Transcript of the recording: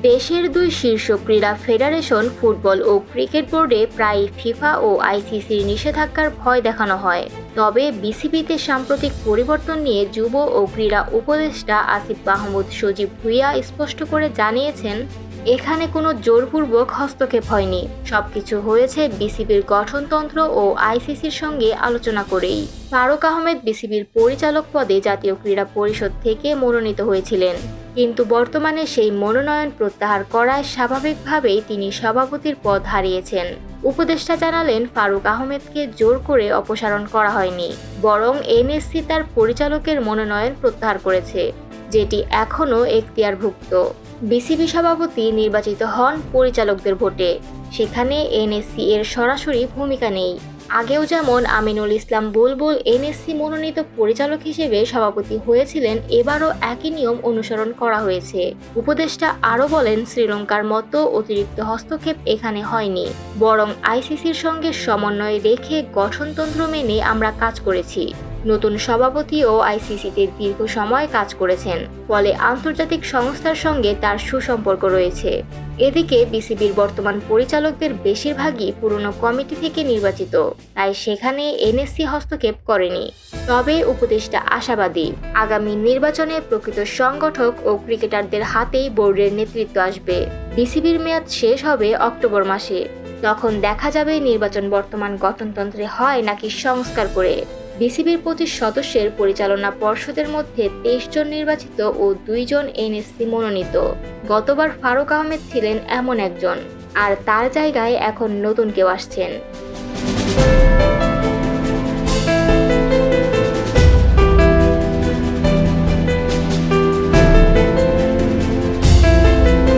দেশের দুই শীর্ষ ক্রীড়া ফেডারেশন ফুটবল ও ক্রিকেট বোর্ডে প্রায় ফিফা ও আইসিসির নিষেধাজ্ঞার ভয় দেখানো হয়। তবে বিসিবিতে সাম্প্রতিক পরিবর্তন নিয়ে যুব ও ক্রীড়া উপদেষ্টা আসিফ মাহমুদ সজীব ভুইয়া স্পষ্ট করে জানিয়েছেন, এখানে কোনো জোরপূর্বক হস্তক্ষেপ হয়নি। সবকিছু হয়েছে বিসিবির গঠনতন্ত্র ও আইসিসির সঙ্গে আলোচনা করেই। ফারুক আহমেদ বিসিবির পরিচালক পদে জাতীয় ক্রীড়া পরিষদ থেকে মনোনীত হয়েছিলেন। কিন্তু বর্তমানে সেই মনোনয়ন প্রত্যাহার করায় স্বাভাবিকভাবেই তিনি সভাপতির পদ হারিয়েছেন। উপদেষ্টা জানালেন, ফারুক আহমেদকে জোর করে অপসারণ করা হয়নি, বরং এনএসসি তার পরিচালকের মনোনয়ন প্রত্যাহার করেছে, যেটি এখনও এখতিয়ারভুক্ত। বিসিবি সভাপতি নির্বাচিত হন পরিচালকদের ভোটে, সেখানে এনএসসি এর সরাসরি ভূমিকা নেই। আগেও যেমন আমিনুল ইসলাম বুলবুল এনএসসি মনোনীত পরিচালক হিসেবে সভাপতি হয়েছিলেন, এবারও একই নিয়ম অনুসরণ করা হয়েছে। উপদেষ্টা আরও বলেন, শ্রীলঙ্কার মতো অতিরিক্ত হস্তক্ষেপ এখানে হয়নি। বরং আইসিসির সঙ্গে সমন্বয় রেখে গঠনতন্ত্র মেনে আমরা কাজ করেছি। নতুন সভাপতি ও আইসিসিতে দীর্ঘ সময় কাজ করেছেন। ফলে আন্তর্জাতিক সংস্থার সঙ্গে তার সুসম্পর্ক রয়েছে। এদিকে বিসিবির বর্তমান পরিচালকদের বেশিরভাগই পুরনো কমিটি থেকে নির্বাচিত। তাই সেখানে এনএসসি হস্তক্ষেপ করেনি। তবে উপদেষ্টা আশাবাদী, আগামী নির্বাচনে প্রকৃত সংগঠক ও ক্রিকেটারদের হাতেই বোর্ডের নেতৃত্ব আসবে। বিসিবির মেয়াদ শেষ হবে অক্টোবর মাসে। তখন দেখা যাবে নির্বাচন বর্তমান গঠনতন্ত্রে হয় নাকি সংস্কার করে। বিসিবির পঁচিশ সদস্যের পরিচালনা পর্ষদের মধ্যে তেইশ জন নির্বাচিত ও দুইজন এনএসসি মনোনীত। গতবার ফারুক আহমেদ ছিলেন এমন একজন, আর তার জায়গায় এখন নতুন কেউ আসছেন।